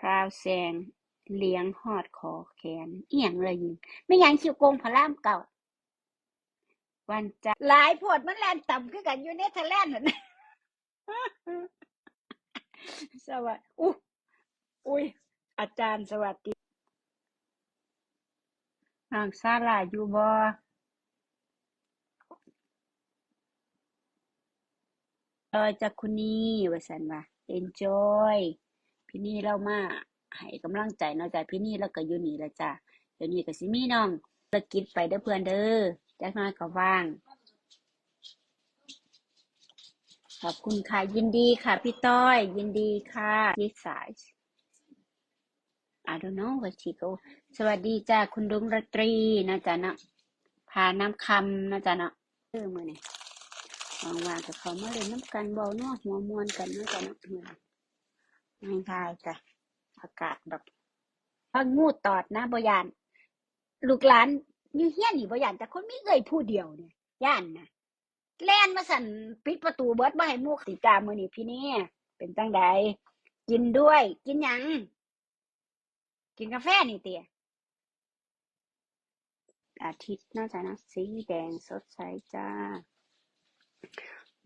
พราวแซงเลี้ยงฮอดคอแขนเอียงเลยยิงไม่ยังคิวโกงพระรามเก่า วันจันทร์หลายโพดมันแลนต่ำคือกันอยู่เนเธอร์แลนด์นั่นสวัสดีอุ๊ยอุ้ยอาจารย์สวัสดีนางซาลาอยู่บ่จอยจากคุณนี่ว่าสันว่า enjoy พี่นี่เรามาให้กำลังใจเนาะจ้ะพี่นี่แล้วก็อยู่นี่ละจ้ะเดี๋ยวนี้ก็สิมีน้องธุรกิจไปเด้อเพื่อนเด้อจักหน้อยก็ว่าง ขอบคุณค่ะยินดีค่ะ พี่ต้อย ยินดีค่ะที่สาย I don't know what she go สวัสดีจ้าคุณดวงราตรีนะจ๊ะนะพาน้ำคำนะจ๊ะนะเออมือนี่วางๆกับเขามาเล่นน้ำกันเบาเนาะหัวมวนกันนะจ๊ะนาะมือนี่ ง่ายๆจ้ะอากาศแบบถ้างูตอดนะบยาน ลูกหลานอยู่เฮียนนี่บยานแต่คนไมีเอ่ยผู้เดียวเนี่ยย่านนะแล่นมาสั่นปิดประตูเบิดบ่ให้มูกติกามือนี่พี่นี่เป็นจังใดกินด้วย กินหยัง กินกาแฟนี่เตียอาทิตย์น่าจะนะสีแดงสดใสจ้า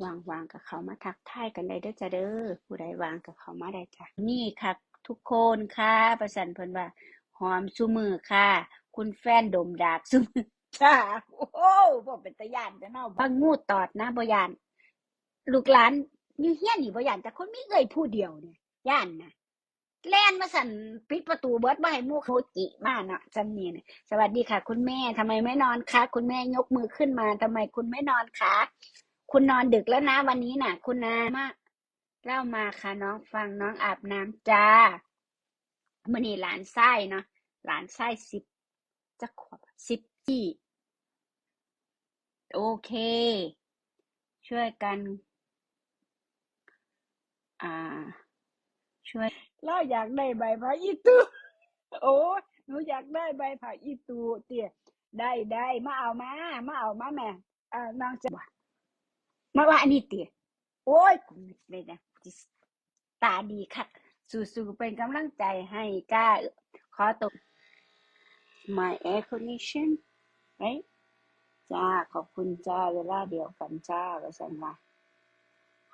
วางวางกับเขามาทักทายกันได้เด้อจ้าเด้อผู้ใดวางกับเขามาได้จ้ะนี่ค่ะ ทุกคนค่ะประสันเพิ่นว่าหอมซุมือค่ะ คุณแฟนดมดากซุมือจ้าโอ้โหบ่เป็นตาย่านจะเนาะบ่งูตอดนะบ่ย่านลูกหลานอยู่เฮี้ยนนี่บ่ย่านแต่คนไมีเอ่ยผู้เดียวเนี่ยย่านนะแล่นมาสั่นปิดประตูเบิร์ดบ่ให้มูโคจิมาเนาะจันนี่เนี่ยสวัสดีค่ะ คุณแม่ทำไมไม่นอนคะคุณแม่ยกมือขึ้นมาทำไมคุณไม่นอนคะ คุณนอนดึกแล้วนะวันนี้น่ะ คุณนามาเล่ามาค่ะน้องฟังน้องอาบน้ำจ้ามื่อนี้หลานไส้เนาะหลานไส้สิบจะขวบสิบกี่โอเค ช่วยกัน อ่า ช่วยเราอยากได้ใบผักอีตูโอ้หนูอยากได้ใบผักอีตูเตี่ยได้ได้มาเอามา มาเอามาแม่อ่าน้องจะ มาว่านนี้เตี่ยโอ้ยกูนึกเนะตาดีคักสู้ๆเป็นกำลังใจให้กล้าขอตก my air condition right จ้า ขอบคุณจ้า เวลาเดียวกันจ้าว่าสันว่า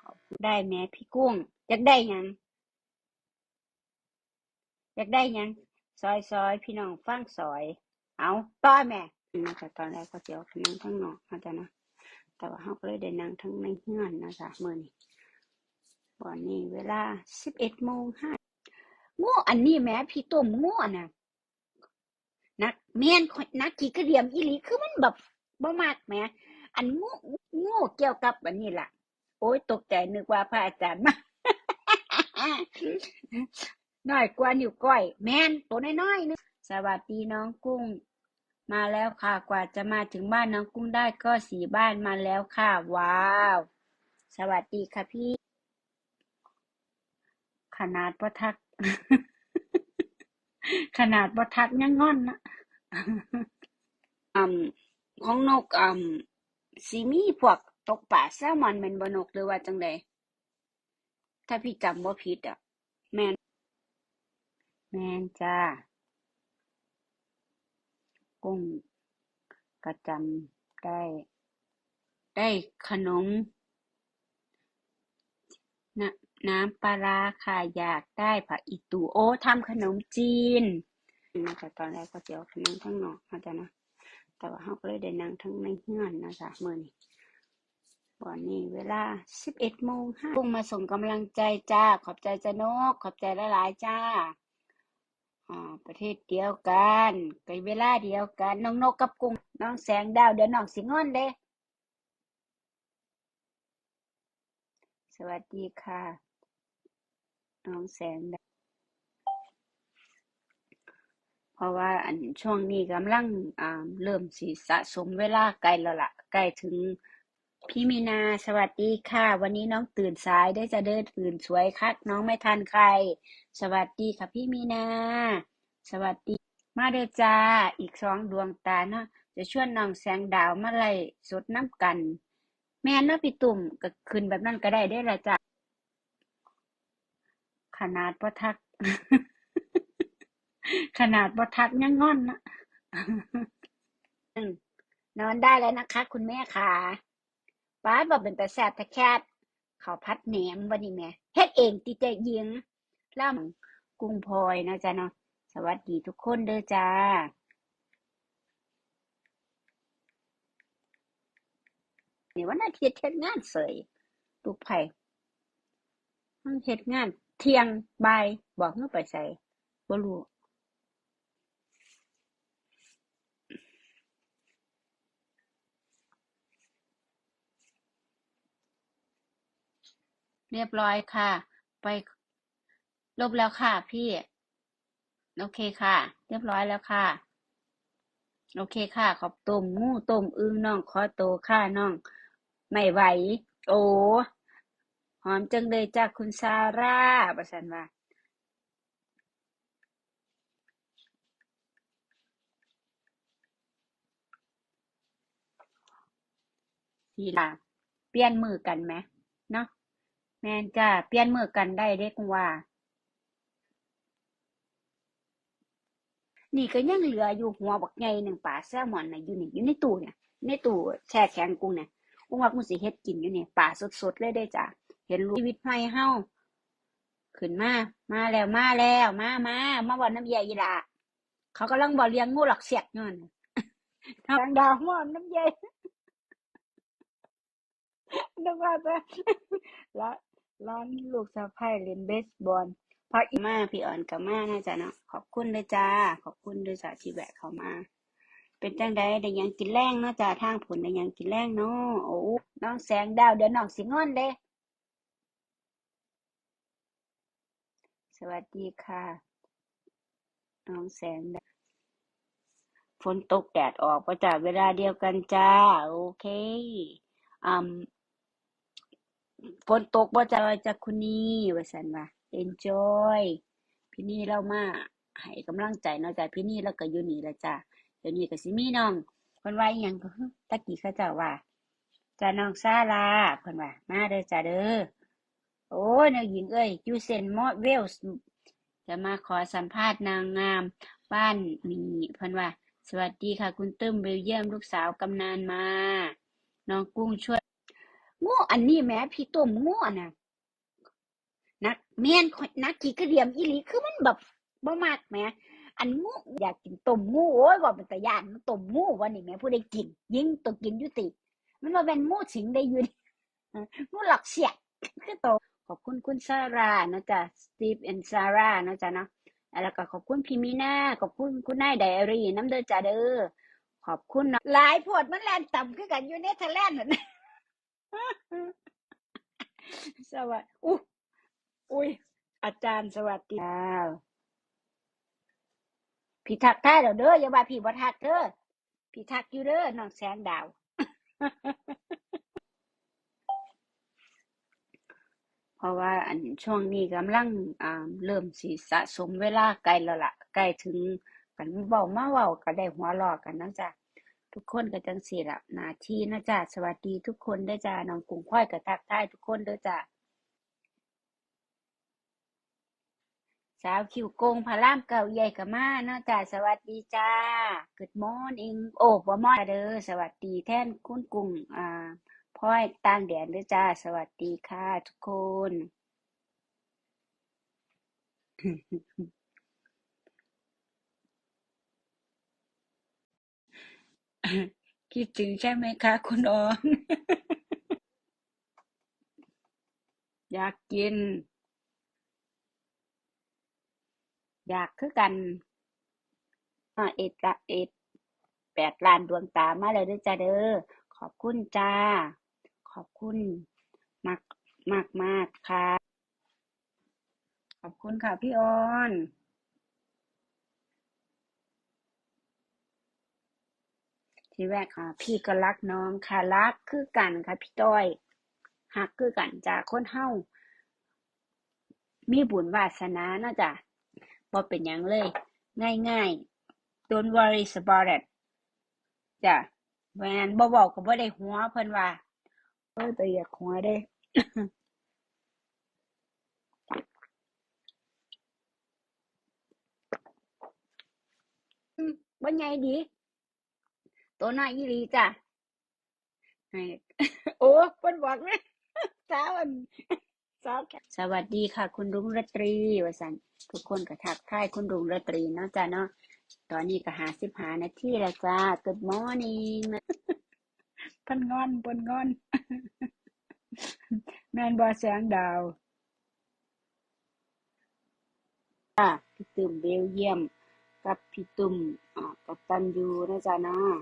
ขอบคุณได้แม่พี่กุ้ง อยากได้ยัง อยากได้ยัง ซอยซอยพี่น้องฟังซอย เอาต้อยแม่นะจ๊ะตอนแรกก็เจียวพนั่งทั้งนอกนะจ๊ะนะ แต่ว่าเขาก็เลยได้นั่งทั้งในเฮือนนะจ๊ะมื่อนี้วันนี้เวลาสิบเอ็ดโมงห้างูอันนี้แม่พี่ต้มงูอันะนักแม่นข้อยนักขี่กระเดียมอีหลีคือมันแบบบ่มากแม่อันงูงูเกี่ยวกับอันนี้ล่ะ โอ้ยตกใจนึกว่าพระอาจารย์มาน้อยกว่านิ้วก้อย แม่นตัวน้อยๆนึงสวัสดีน้องกุ้ง มาแล้วค่ะ กว่าจะมาถึงบ้านน้องกุ้งได้ก็สี่บ้านมาแล้วค่ะ ว้าว สวัสดีค่ะพี่ ขนาดบ่ทัก ขนาดบ่ทักยังงอนนะอืมของนกอืมสิมีพวกตกปลาแซลมอนแม่นบ่นกหรือว่าจังใดถ้าพี่จำบ่ผิดอะ แม่นแม่นจ้า กุ้งก็จำได้ ได้ขนมน้ำน้ำปลาร้าค่ะอยากได้ผักอีตูโอ้ทำขนมจีนนะจ๊ะตอนแรกก็เจียวนั่งทั้งนอกนะจ๊ะนะแต่ว่าเขาก็เลยได้นั่งทั้งในเฮือนนะจ๊ะมื้อนี้วันนี้เวลาสิบเอ็ดโมงห้ากุ้งมาส่งกำลังใจจ้า ขอบใจจ้านก ขอบใจหลายๆจ้า อ่า ประเทศเดียวกันใกล้เวลาเดียวกัน น้องนกกับกุ้งน้องแสงดาวเดี๋ยวน้องสิงอนเด้สวัสดีค่ะ น้องแสงดาวเพราะว่าอันช่วงนี้กำลังอ่าเริ่มสิสะสมเวลาใกล้แล้วล่ะใกล้ถึง พี่มีนาสวัสดีค่ะ วันนี้น้องตื่นสายได้จะเดินตื่นสวยคักน้องไม่ทันใคร สวัสดีค่ะพี่มีนา สวัสดี มาเดจ้าอีกสองดวงตาเนาะจะชวนน้องแสงดาวมาไล่สดน้ำกัน แม่นเนาะพี่ตุ่มก็ขึ้นแบบนั้นก็ได้ได้ละจ้ะขนาดบ่ทัก ขนาดบ่ทักยังงอนนะนอนได้แล้วนะคะ คุณแม่ค่ะ ป้าดบ่เป็นตาแซ่บแต่แคบข้าวผัดแหนมบ่นี่แม่เฮ็ดเองติแต่ยิงล่ำกุ้งพลอยนะจ๊ะเนาะสวัสดีทุกคนเด้อจ้านี่วันอาทิตย์เฮ็ดงานเสยลูกไผ่มันเฮ็ดงาน เที่ยงบ่ายบอกให้ไปไสบ่รู้ เรียบร้อยค่ะ ไปลบแล้วค่ะพี่ โอเคค่ะ เรียบร้อยแล้วค่ะ โอเคค่ะ ขอบต้มงูต้มอึ่งน้องขอโตค่ะน้อง ไม่ไหว โอ้หอมจังเลยจ้าคุณซาร่าประสันว่าทีลาเปลี่ยนมือกันไหมเนาะ แม่นจ้า เปลี่ยนมือกันได้เด้กว่านี่ก็ยังเหลืออยู่หัวบักใหญ่หนึ่งปลาแซลมอนน่ะ อยู่นี่ อยู่ในตู้เนี่ยในตู้แช่แข็งกุ้งเนี่ยกุ้งว่ากุ้งสิเฮ็ดกินอยู่เนี่ยปลาสดๆเลยได้จ้ะเห็นชีวิตใหม่เฮาขึ้นมา มาแล้วมาแล้วมามามาบ่น้ำเยอีหล่ะเขากำลังบ่เลี้ยงงูหลอกเสียกอยู่นั่นทางดาวมอนน้ำเยนึกว่าจะละ ร้านลูกสะใภ้เล่นเบสบอลพออีมาพี่อ่อนก็มานะจ๊ะเนาะขอบคุณเด้อจ้า ขอบคุณเด้อจ้าที่แวะเข้ามา เป็นจังใดได้ยังกินแรงเนาะจ้าทางผลได้ยังกินแรงเนาะโอ้น้องแสงดาวเดี๋ยวน้องสิงอนเด้สวัสดีค่ะ น้องแสงดาวฝนตกแดดออกประจ้าเวลาเดียวกันจ้า โอเคอืม ฝนตกบ่จ้าจากคุณนี่ว่าซั่นว่า enjoy พี่นี่เรามาให้กำลังใจเนาะจ้ะพี่นี่แล้วก็อยู่นี่แหละจ้ะเดี๋ยวนี้ก็สิมีน้องเพิ่นว่าอีหยังก็คือตะกี้เขาเจ้าว่าจ้ะน้องศาลาเพิ่นว่ามาเด้อจ้ะเด้อโอ้ยนางหญิงเอ้ยอยู่เซนมอร์เวลส์จะมาขอสัมภาษณ์นางงาม บ้านนี้เพิ่นว่า สวัสดีค่ะ คุณตึ้มเบลเยียมลูกสาวกำนันมา น้องกุ้งช่วย งูอันนี้แหมพี่ต้มงูอันะนักแม่นข้อยนักขี้กระเดียมอีหลีคือมันแบบบ่มักแหมอันงูอยากกินต้มงูโอ้ยว่าเป็นตาย้านมันต้มงูวันนี้แม่ผู้ใดกิน ยิ่งต้องกินยู่ติ มันว่าเป็นงูสิงได้ยู่นี่งูหลักเสียคือโตขอบคุณคุณซาร่านะจ๊ะสตีฟแอนซาร่านะจ๊ะเนาะแล้วก็ขอบคุณพี่มีนาขอบคุณคุณนายไดอารี่น้ำเด้อจ้าเด้อขอบคุณเนาะหลายโพดมันแลนต่ำคือกันอยู่เนเธอร์แลนด์นั่น สวัสดีอุ๊ยอุ๊ยอาจารย์สวัสดีพี่ทักทายแล้วเด้ออย่าว่าพี่บ่ทักเด้อพี่ทักอยู่เด้อน้องแสงดาว เพราะว่าอันช่วงนี้กำลังอ่าเริ่มสิสะสมเวลาใกล้แล้วล่ะใกล้ถึงกันเว้ามาเว้าก็ได้หัวเราะกันนะจ้ะ ทุกคนก็จังซี่ละหน้าที่นะจ๊ะสวัสดีทุกคนเด้จ้าน้องกุ้งพลอยก็ทักทายทุกคนด้อจ้ะสาวคิวโกงพระรามเก่าใหญ่ก็มาเนาะจ้ะสวัสดีจ้า Good morning โอ้บ่มอเด้อสวัสดีแท่นคุณกุ้งอ่าพลอยต่างแดนด้อจ้า สวัสดีค่ะทุกคน คิดถึงใช่ไหมคะคุณออมอยากกิน อยากคือกันอ่าเอ็ดละเอ็ดแปดล้านดวงตามาเลยด้อจ้าเด้อขอบคุณจ้า ขอบคุณมากมากมากค่ะ ขอบคุณค่ะพี่ออน ที่แรกค่ะ พี่ก็รักน้องค่ะรักคือกันค่ะพี่ต้อยฮักคือกันจ้าคนเฮามีบุญวาสนาเนาะจ้ะบ่เป็นหยังเลย ง่ายๆ don't worry about it จ้ะแม่นบ่เว้าก็บ่ได้หัวเพิ่นว่าเออแต่อยากหัวเด้บ่ใหญ่ดี ตัวน้อยอีหลีจ้ะให้โอ้เพิ่นบอกเลยสาวอันสาวแก่สวัสดีค่ะ คุณรุ้งราตรีว่าซั่นทุกคนก็ทักทายคุณรุ้งราตรีเนาะจ้ะเนาะตอนนี้ก็55นาทีแล้วจ้า Good morning เพิ่นงอนเพิ่นงอน แม่นบ่แสงดาวค่ะพี่ตุ่มเบลเยียม กับพี่ตุ่มอ่ากับตันยูนะจ๊ะเนาะ